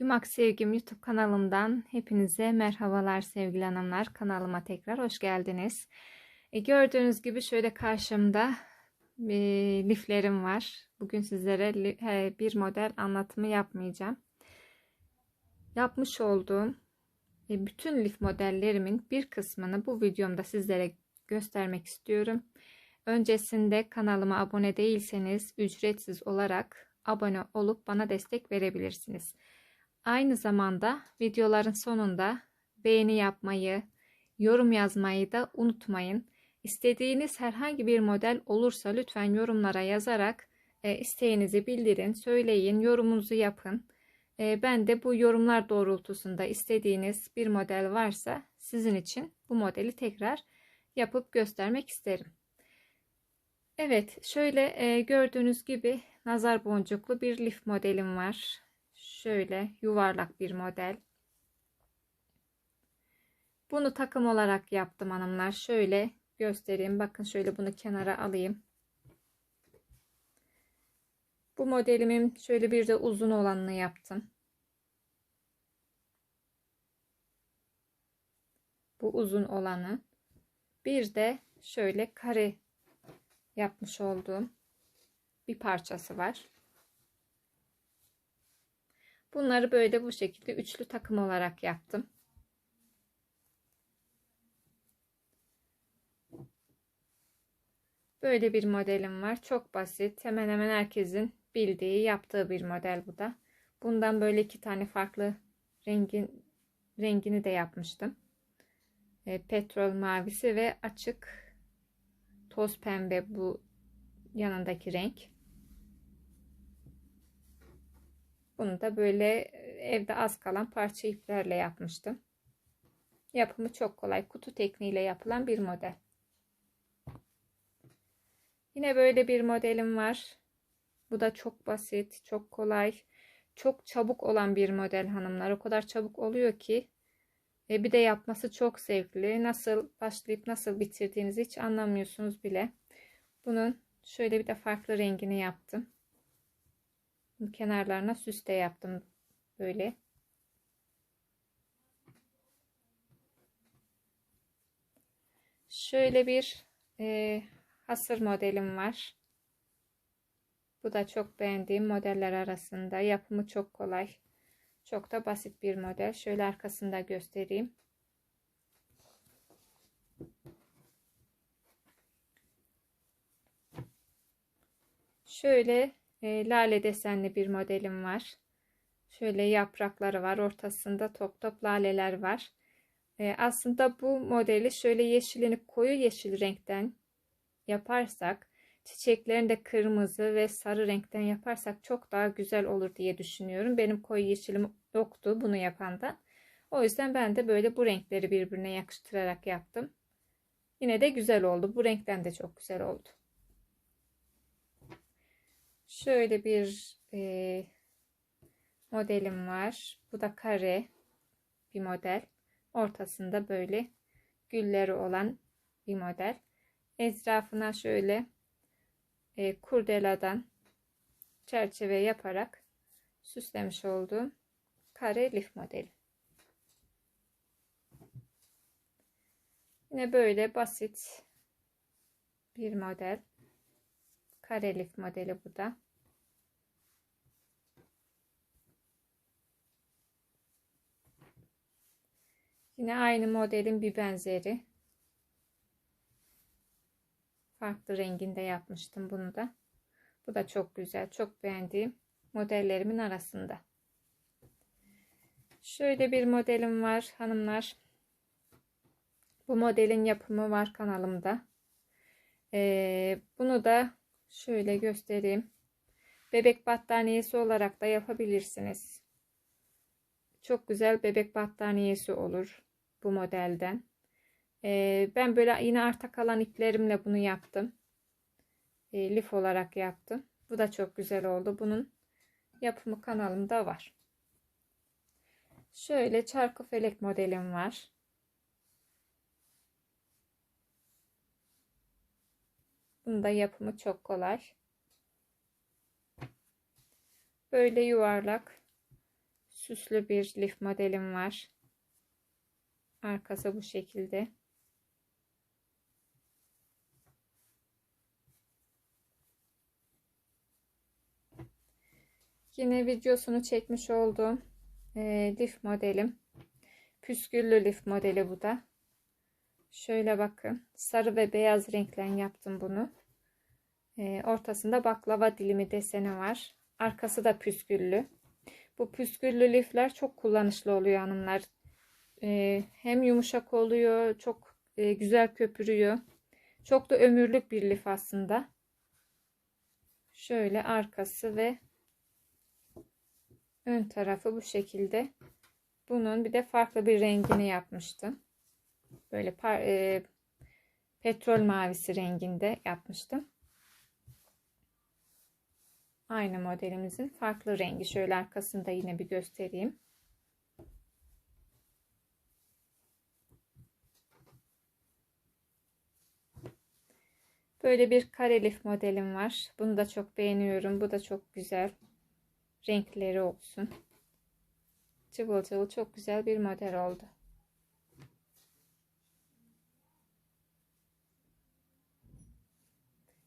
Yumak Sevgim YouTube kanalımdan hepinize merhabalar sevgili hanımlar. Kanalıma tekrar hoş geldiniz. E, gördüğünüz gibi şöyle karşımda e, liflerim var. Bugün sizlere bir model anlatımı yapmayacağım. Yapmış olduğum e, bütün lif modellerimin bir kısmını bu videomda sizlere göstermek istiyorum. Öncesinde kanalıma abone değilseniz ücretsiz olarak abone olup bana destek verebilirsiniz. Aynı zamanda videoların sonunda beğeni yapmayı, yorum yazmayı da unutmayın. İstediğiniz herhangi bir model olursa lütfen yorumlara yazarak e, isteğinizi bildirin, söyleyin, yorumunuzu yapın. E, ben de bu yorumlar doğrultusunda istediğiniz bir model varsa sizin için bu modeli tekrar yapıp göstermek isterim. Evet, şöyle e, gördüğünüz gibi nazar boncuklu bir lif modelim var. Şöyle yuvarlak bir model. Bunu takım olarak yaptım hanımlar. Şöyle göstereyim. Bakın şöyle bunu kenara alayım. Bu modelimin şöyle bir de uzun olanını yaptım. Bu uzun olanı. Bir de şöyle kare yapmış olduğum bir parçası var. Bunları böyle bu şekilde üçlü takım olarak yaptım. Böyle bir modelim var. Çok basit. Hemen hemen herkesin bildiği, yaptığı bir model bu da. Bundan böyle iki tane farklı rengin rengini de yapmıştım. E, petrol mavisi ve açık toz pembe bu yanındaki renk. Bunu da böyle evde az kalan parça iplerle yapmıştım. Yapımı çok kolay. Kutu tekniğiyle yapılan bir model. Yine böyle bir modelim var. Bu da çok basit, çok kolay, çok çabuk olan bir model hanımlar. O kadar çabuk oluyor ki e bir de yapması çok zevkli. Nasıl başlayıp nasıl bitirdiğinizi hiç anlamıyorsunuz bile. Bunun şöyle bir de farklı rengini yaptım kenarlarına süste yaptım böyle. Şöyle bir e, hasır modelim var. Bu da çok beğendiğim modeller arasında. Yapımı çok kolay. Çok da basit bir model. Şöyle arkasında göstereyim. Şöyle e, lale desenli bir modelim var. Şöyle yaprakları var. Ortasında top top laleler var. E, aslında bu modeli şöyle yeşilini koyu yeşil renkten yaparsak çiçeklerini de kırmızı ve sarı renkten yaparsak çok daha güzel olur diye düşünüyorum. Benim koyu yeşilim yoktu bunu yapandan. O yüzden ben de böyle bu renkleri birbirine yakıştırarak yaptım. Yine de güzel oldu. Bu renkten de çok güzel oldu. Şöyle bir e, modelim var. Bu da kare bir model. Ortasında böyle gülleri olan bir model. Etrafına şöyle e, kurdeladan çerçeve yaparak süslemiş olduğum kare lif modeli. Yine böyle basit bir model. Kare lif modeli bu da. Yine aynı modelin bir benzeri. Farklı renginde yapmıştım bunu da. Bu da çok güzel. Çok beğendiğim modellerimin arasında. Şöyle bir modelim var hanımlar. Bu modelin yapımı var kanalımda. Ee, bunu da şöyle göstereyim. Bebek battaniyesi olarak da yapabilirsiniz. Çok güzel bebek battaniyesi olur bu modelden. Ee, ben böyle yine arta kalan iplerimle bunu yaptım. Ee, lif olarak yaptım. Bu da çok güzel oldu. Bunun yapımı kanalımda var. Şöyle çarkı felek modelim var. Bunun da yapımı çok kolay. Böyle yuvarlak Süslü bir lif modelim var. Arkası bu şekilde. Yine videosunu çekmiş olduğum e, lif modelim. Püsküllü lif modeli bu da. Şöyle bakın. Sarı ve beyaz renkle yaptım bunu. E, ortasında baklava dilimi deseni var. Arkası da püsküllü. Bu püsküllü lifler çok kullanışlı oluyor hanımlar. E, hem yumuşak oluyor. Çok e, güzel köpürüyor. Çok da ömürlük bir lif aslında. Şöyle arkası ve ön tarafı bu şekilde. Bunun bir de farklı bir rengini yapmıştım. Böyle par, e, petrol mavisi renginde yapmıştım. Aynı modelimizin farklı rengi. Şöyle arkasında yine bir göstereyim. Böyle bir karelif modelim var. Bunu da çok beğeniyorum. Bu da çok güzel. Renkleri olsun. Cıvıl cıvıl çok güzel bir model oldu.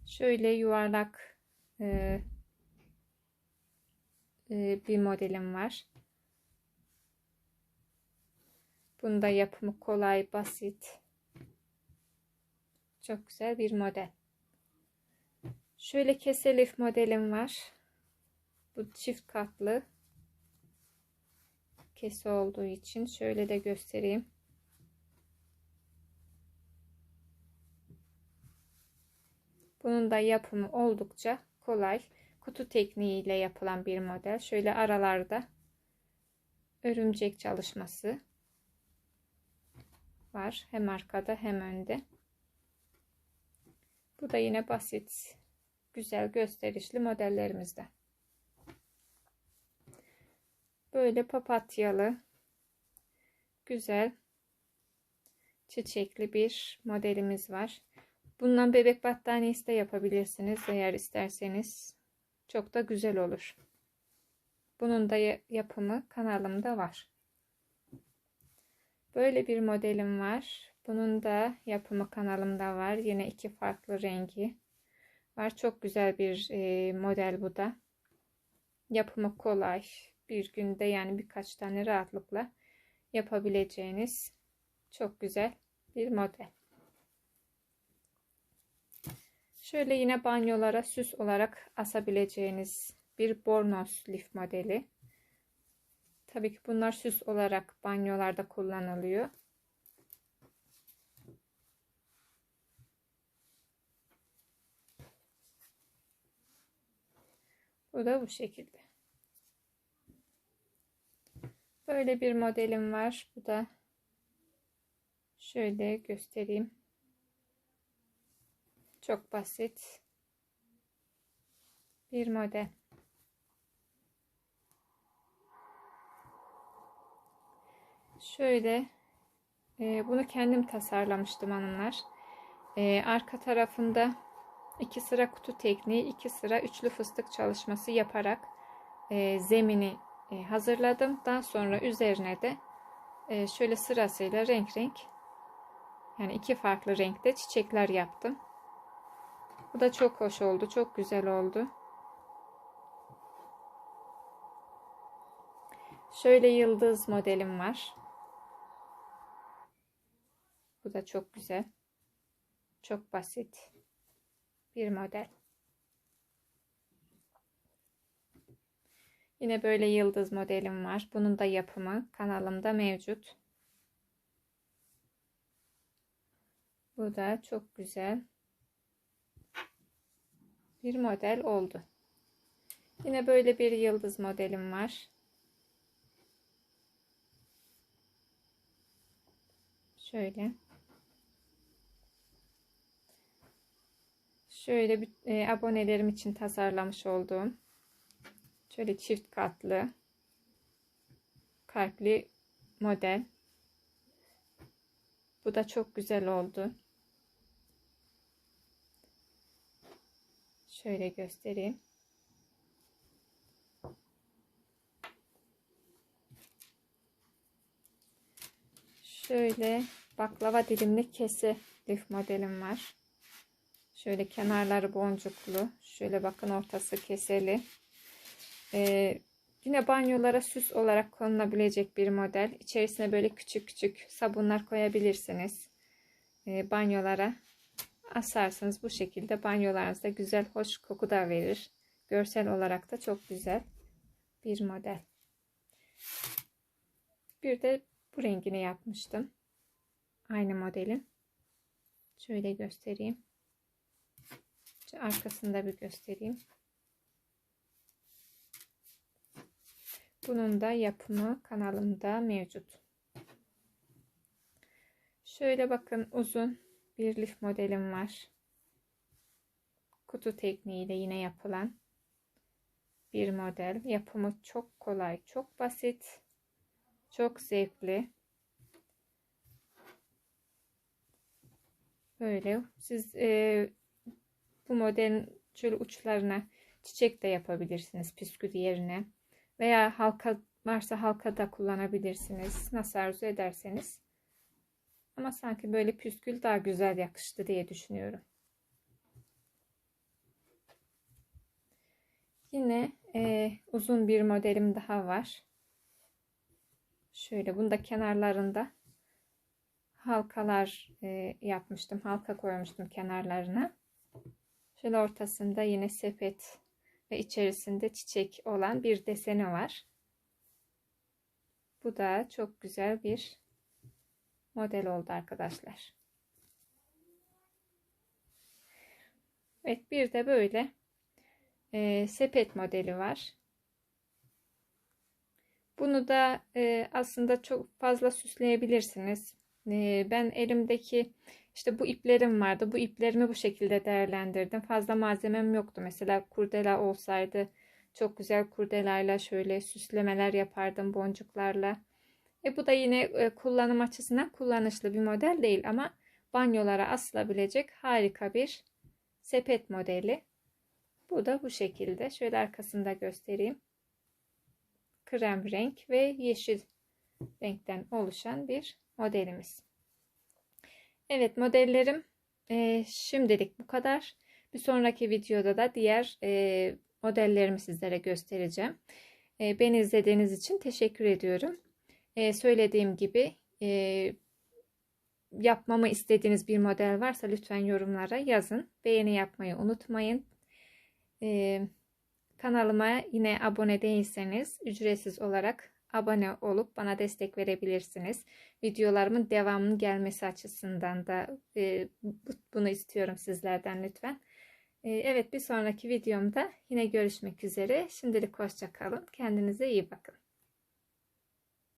Şöyle yuvarlak e, e, bir modelim var. Bunda yapımı kolay, basit. Çok güzel bir model. Şöyle keselif modelim var. Bu çift katlı kese olduğu için şöyle de göstereyim. Bunun da yapımı oldukça kolay. Kutu tekniğiyle yapılan bir model. Şöyle aralarda örümcek çalışması var. Hem arkada hem önde. Bu da yine basit, güzel gösterişli modellerimizde. Böyle papatyalı, güzel, çiçekli bir modelimiz var. Bundan bebek battaniyesi de yapabilirsiniz eğer isterseniz. Çok da güzel olur. Bunun da yapımı kanalımda var. Böyle bir modelim var. Bunun da yapımı kanalımda var. Yine iki farklı rengi var. Çok güzel bir e, model bu da. Yapımı kolay. Bir günde yani birkaç tane rahatlıkla yapabileceğiniz çok güzel bir model. Şöyle yine banyolara süs olarak asabileceğiniz bir bornoz lif modeli. Tabii ki bunlar süs olarak banyolarda kullanılıyor. Bu da bu şekilde. Böyle bir modelim var. Bu da şöyle göstereyim. Çok basit bir model. Şöyle e, bunu kendim tasarlamıştım hanımlar. E, arka tarafında iki sıra kutu tekniği, iki sıra üçlü fıstık çalışması yaparak e, zemini e, hazırladım. Daha sonra üzerine de e, şöyle sırasıyla renk renk yani iki farklı renkte çiçekler yaptım. Bu da çok hoş oldu. Çok güzel oldu. Şöyle yıldız modelim var. Bu da çok güzel. Çok basit bir model. Yine böyle yıldız modelim var. Bunun da yapımı kanalımda mevcut. Bu da çok güzel bir model oldu. Yine böyle bir yıldız modelim var. Şöyle. Şöyle e, abonelerim için tasarlamış olduğum şöyle çift katlı kalpli model. Bu da çok güzel oldu. Şöyle göstereyim. Şöyle baklava dilimli kese lif modelim var. Şöyle kenarları boncuklu. Şöyle bakın ortası keseli. Ee, yine banyolara süs olarak konulabilecek bir model. İçerisine böyle küçük küçük sabunlar koyabilirsiniz. Ee, banyolara asarsınız. Bu şekilde banyolarınızda güzel hoş koku da verir. Görsel olarak da çok güzel bir model. Bir de bu rengini yapmıştım. Aynı modelin. Şöyle göstereyim. Arkasında bir göstereyim. Bunun da yapımı kanalımda mevcut. Şöyle bakın uzun bir lif modelim var. Kutu tekniğiyle yine yapılan bir model. Yapımı çok kolay, çok basit, çok zevkli. Böyle siz e, bu modelin şöyle uçlarına çiçek de yapabilirsiniz püskül yerine. Veya halka varsa halka da kullanabilirsiniz. Nasıl arzu ederseniz. Ama sanki böyle püskül daha güzel yakıştı diye düşünüyorum. Yine e, uzun bir modelim daha var. Şöyle bunda kenarlarında halkalar e, yapmıştım. Halka koymuştum kenarlarına. Şöyle ortasında yine sepet ve içerisinde çiçek olan bir deseni var. Bu da çok güzel bir model oldu arkadaşlar. Evet bir de böyle e, sepet modeli var. Bunu da e, aslında çok fazla süsleyebilirsiniz. Ben elimdeki işte bu iplerim vardı. Bu iplerimi bu şekilde değerlendirdim. Fazla malzemem yoktu. Mesela kurdela olsaydı çok güzel kurdelayla şöyle süslemeler yapardım boncuklarla. E bu da yine e, kullanım açısından kullanışlı bir model değil ama banyolara asılabilecek harika bir sepet modeli. Bu da bu şekilde. Şöyle arkasında göstereyim. Krem renk ve yeşil renkten oluşan bir modelimiz. Evet modellerim e, şimdilik bu kadar. Bir sonraki videoda da diğer e, modellerimi sizlere göstereceğim. E, beni izlediğiniz için teşekkür ediyorum. E, söylediğim gibi e, yapmamı istediğiniz bir model varsa lütfen yorumlara yazın. Beğeni yapmayı unutmayın. E, kanalıma yine abone değilseniz ücretsiz olarak abone olup bana destek verebilirsiniz. Videolarımın devamının gelmesi açısından da e, bunu istiyorum sizlerden lütfen. E, evet bir sonraki videomda yine görüşmek üzere. Şimdilik hoşçakalın. Kendinize iyi bakın.